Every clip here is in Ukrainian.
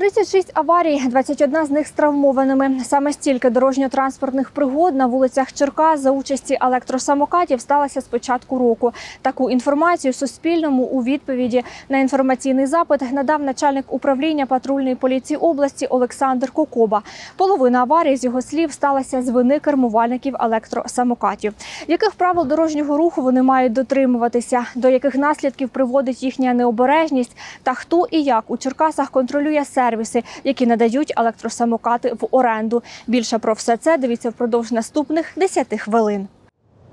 36 аварій, 21 з них з травмованими. Саме стільки дорожньо-транспортних пригод на вулицях Черкас за участі електросамокатів сталося з початку року. Таку інформацію Суспільному у відповіді на інформаційний запит надав начальник управління патрульної поліції області Олександр Кокоба. Половина аварій, з його слів, сталася з вини кермувальників електросамокатів. Яких правил дорожнього руху вони мають дотримуватися, до яких наслідків приводить їхня необережність, та хто і як у Черкасах контролює сервіси, які надають електросамокати в оренду. Більше про все це дивіться впродовж наступних 10 хвилин.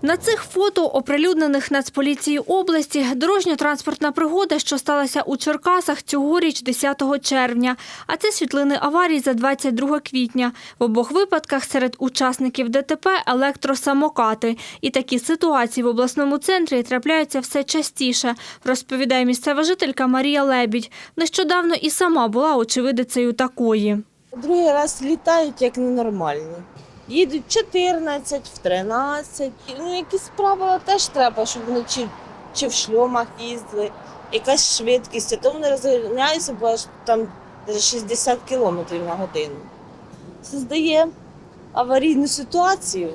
На цих фото, оприлюднених Нацполіції області, дорожньо-транспортна пригода, що сталася у Черкасах цьогоріч 10 червня. А це світлини аварій за 22 квітня. В обох випадках серед учасників ДТП електросамокати. І такі ситуації в обласному центрі трапляються все частіше, розповідає місцева жителька Марія Лебідь. Нещодавно і сама була очевидицею такої. Другий раз літають як ненормальні. Їдуть 14, в 13. Ну, якісь правила теж треба, щоб вони чи, в шльомах їздили, якась швидкість, а то вони розганяються, бо аж там 60 кілометрів на годину. Це здає аварійну ситуацію.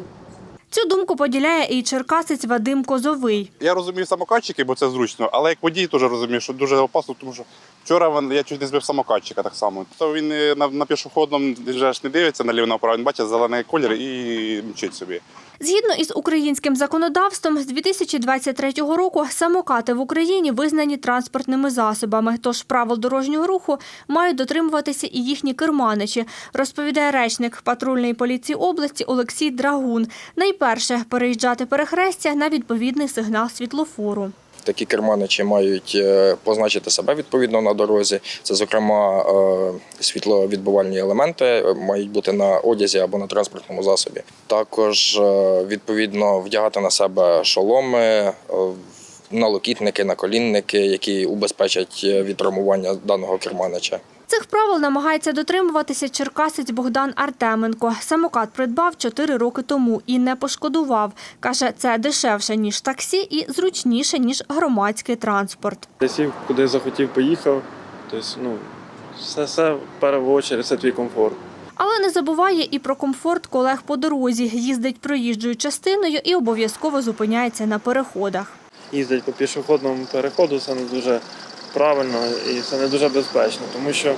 Цю думку поділяє і черкасець Вадим Козовий. Я розумію самокатчики, бо це зручно, але як водій теж розумію, що дуже опасно, тому що вчора я чуть не збив самокатчика так само. То він е, на, на пішохідному вже ж не дивиться наліво направо, він бачить зелений колір і мчить собі. Згідно із українським законодавством, з 2023 року самокати в Україні визнані транспортними засобами. Тож правил дорожнього руху мають дотримуватися і їхні керманичі, розповідає речник патрульної поліції області Олексій Драгун. Найперше переїжджати перехрестя на відповідний сигнал світлофору. Такі керманичі мають е, позначити себе відповідно на дорозі. Це, зокрема, світловідбувальні елементи е, мають бути на одязі або на транспортному засобі. Також е, відповідно вдягати на себе шоломи, е, налокітники, наколінники, які убезпечать е, від травмування даного керманича. Цих правил намагається дотримуватися черкасець Богдан Артеменко. Самокат придбав 4 роки тому і не пошкодував. Каже, це дешевше, ніж таксі і зручніше, ніж громадський транспорт. Ти сів, куди захотів, поїхав. Тобто, ну, все, все чергу це твій комфорт. Але не забуває і про комфорт колег по дорозі. Їздить проїжджою частиною і обов'язково зупиняється на переходах. Їздить по пішохідному переходу це не дуже правильно і це не дуже безпечно, тому що е,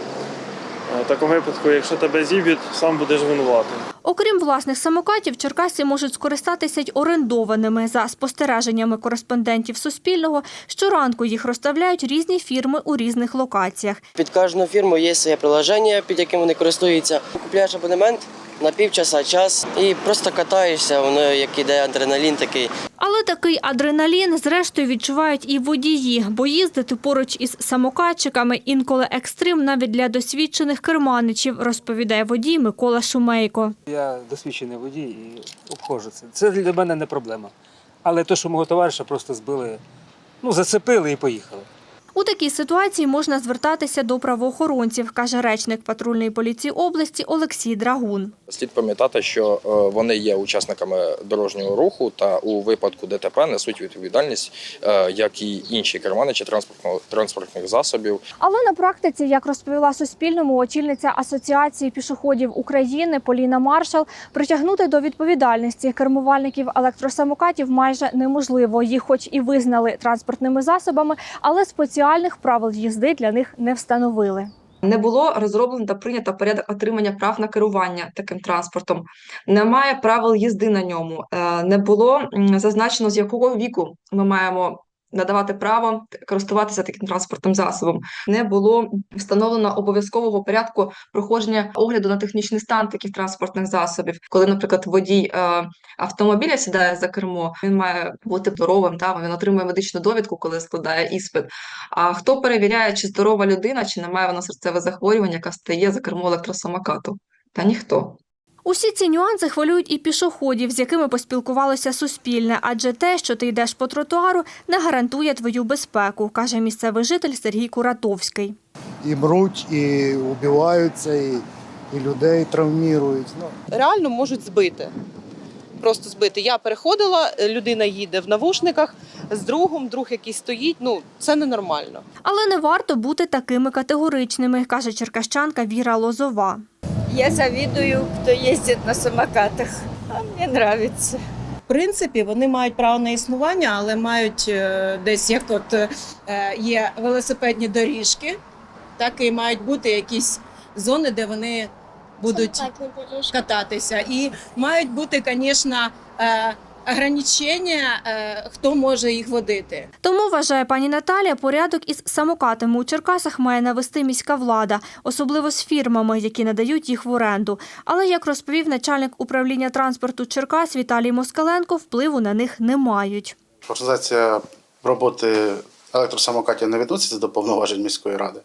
в такому випадку, якщо тебе зіб'ють, сам будеш винуватий. Окрім власних самокатів, черкасці можуть скористатися й орендованими. За спостереженнями кореспондентів Суспільного, щоранку їх розставляють різні фірми у різних локаціях. Під кожну фірму є своє приложення, під яким вони користуються. Купляєш абонемент на півчаса час і просто катаєшся, воно як іде адреналін такий. Але такий адреналін, зрештою, відчувають і водії, бо їздити поруч із самокатчиками інколи екстрим навіть для досвідчених керманичів, розповідає водій Микола Шумейко. Я досвідчений водій і обходжу це. Це для мене не проблема. Але те, що мого товариша просто збили, ну, зацепили і поїхали. У такій ситуації можна звертатися до правоохоронців, каже речник патрульної поліції області Олексій Драгун. Слід пам'ятати, що е, вони є учасниками дорожнього руху та у випадку ДТП несуть відповідальність, е, як і інші керманичі транспортного транспортних засобів. Але на практиці, як розповіла Суспільному очільниця Асоціації пішоходів України Поліна Маршал, притягнути до відповідальності кермувальників електросамокатів майже неможливо. Їх, хоч і визнали транспортними засобами, але спеціальних правил їзди для них не встановили. Не було розроблено та прийнято порядок отримання прав на керування таким транспортом. Немає правил їзди на ньому. Е, Не було зазначено, з якого віку ми маємо надавати право користуватися таким транспортним засобом. Не було встановлено обов'язкового порядку проходження огляду на технічний стан таких транспортних засобів. Коли, наприклад, водій е, автомобіля сідає за кермо, він має бути здоровим. Та він отримує медичну довідку, коли складає іспит. А хто перевіряє, чи здорова людина, чи не має вона серцеве захворювання, яка стає за кермо електросамокату? Та ніхто. Усі ці нюанси хвилюють і пішоходів, з якими поспілкувалося Суспільне, адже те, що ти йдеш по тротуару, не гарантує твою безпеку, каже місцевий житель Сергій Куратовський. і мруть, і вбиваються, і, і людей травмують. Ну, реально можуть збити. Просто збити. Я переходила, людина їде в навушниках з другом, друг якийсь стоїть. Ну це ненормально. Але не варто бути такими категоричними, каже черкащанка Віра Лозова. Я завідую, хто їздить на самокатах. А мені нравится. В принципі, вони мають право на існування, але мають е, десь як от е, є велосипедні доріжки, так і мають бути якісь зони, де вони будуть кататися. І мають бути, звісно, е, ограничення, хто може їх водити. Тому, вважає пані Наталія, порядок із самокатами у Черкасах має навести міська влада, особливо з фірмами, які надають їх в оренду. Але, як розповів начальник управління транспорту Черкас Віталій Москаленко, впливу на них не мають. Організація роботи електросамокатів не відноситься до повноважень міської ради.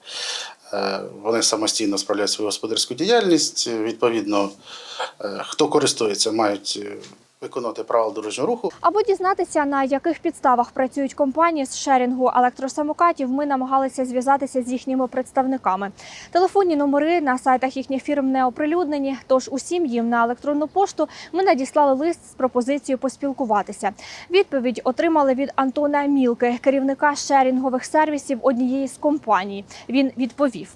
Е, Вони самостійно справляють свою господарську діяльність. Відповідно, е, хто користується, мають е, виконувати правила дорожнього руху. Аби дізнатися, на яких підставах працюють компанії з шерінгу електросамокатів, ми намагалися зв'язатися з їхніми представниками. Телефонні номери на сайтах їхніх фірм не оприлюднені. Тож усім їм на електронну пошту ми надіслали лист з пропозицією поспілкуватися. Відповідь отримали від Антона Мілки, керівника шерінгових сервісів однієї з компаній. Він відповів.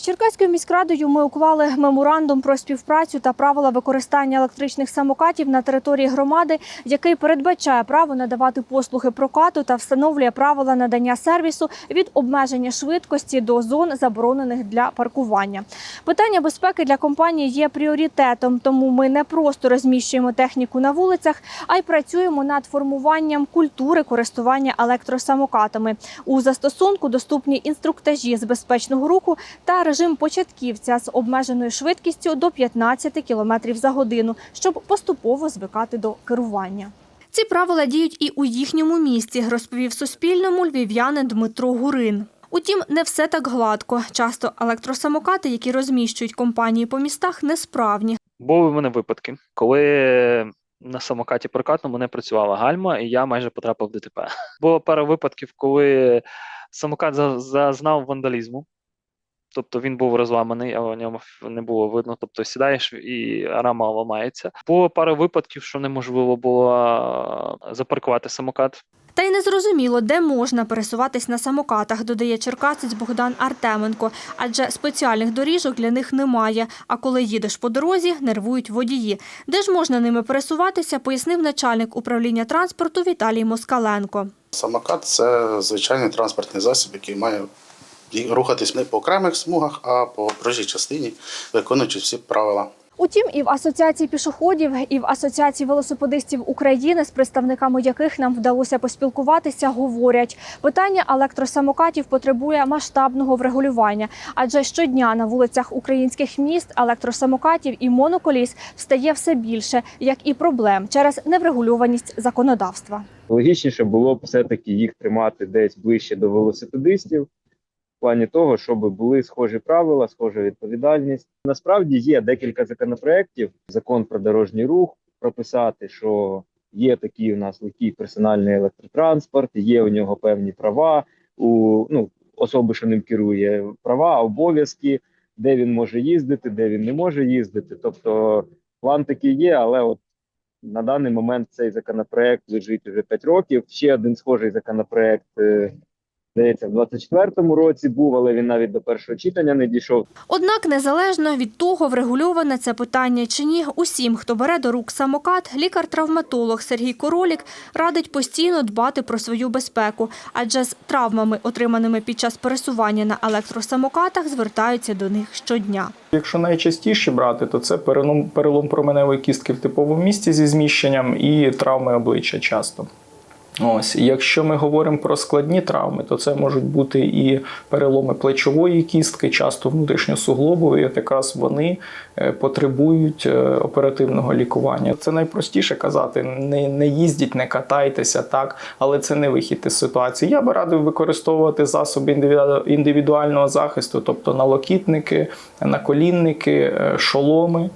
З Черкаською міськрадою ми уклали меморандум про співпрацю та правила використання електричних самокатів на території громади, який передбачає право надавати послуги прокату та встановлює правила надання сервісу від обмеження швидкості до зон, заборонених для паркування. Питання безпеки для компанії є пріоритетом, тому ми не просто розміщуємо техніку на вулицях, а й працюємо над формуванням культури користування електросамокатами. У застосунку доступні інструктажі з безпечного руху та режим початківця з обмеженою швидкістю до 15 км за годину, щоб поступово звикати до керування. Ці правила діють і у їхньому місті, розповів Суспільному львів'янин Дмитро Гурин. Утім, не все так гладко. Часто електросамокати, які розміщують компанії по містах, несправні. Були в мене випадки, коли на самокаті прокатному не працювала гальма, і я майже потрапив в ДТП. Було пара випадків, коли самокат за- зазнав вандалізму. Тобто він був розламаний, а в ньому не було видно. Тобто сідаєш і рама ламається. Було пара випадків, що неможливо було запаркувати самокат. Та й незрозуміло, де можна пересуватись на самокатах, додає черкасець Богдан Артеменко, адже спеціальних доріжок для них немає. А коли їдеш по дорозі, нервують водії. Де ж можна ними пересуватися, пояснив начальник управління транспорту Віталій Москаленко. Самокат це звичайний транспортний засіб, який має ї- рухатись не по окремих смугах, а по проїжджій частині, виконуючи всі правила. Утім, і в асоціації пішоходів, і в асоціації велосипедистів України, з представниками яких нам вдалося поспілкуватися, говорять, питання електросамокатів потребує масштабного врегулювання, адже щодня на вулицях українських міст електросамокатів і моноколіс встає все більше, як і проблем через неврегульованість законодавства. Логічніше було б все-таки їх тримати десь ближче до велосипедистів, плані того, щоб були схожі правила, схожа відповідальність. Насправді є декілька законопроєктів, закон про дорожній рух, прописати, що є такий у нас легкий персональний електротранспорт, є у нього певні права у ну, особи, що ним керує, права, обов'язки, де він може їздити, де він не може їздити. Тобто план такий є, але от на даний момент цей законопроект лежить вже 5 років. Ще один схожий законопроект, е, здається, в 24-му році був, але він навіть до першого читання не дійшов. Однак, незалежно від того, врегульоване це питання чи ні, усім, хто бере до рук самокат, лікар-травматолог Сергій Королік радить постійно дбати про свою безпеку, адже з травмами, отриманими під час пересування на електросамокатах, звертаються до них щодня. Якщо найчастіше брати, то це перелом, перелом променевої кістки в типовому місці зі зміщенням і травми обличчя часто. Ось, якщо ми говоримо про складні травми, то це можуть бути і переломи плечової кістки, часто внутрішньосуглобової. От якраз вони е, потребують е, оперативного лікування. Це найпростіше казати: не, не їздіть, не катайтеся, так, але це не вихід із ситуації. Я би радив використовувати засоби індивіду- індивідуального захисту, тобто налокітники, наколінники, е, шоломи.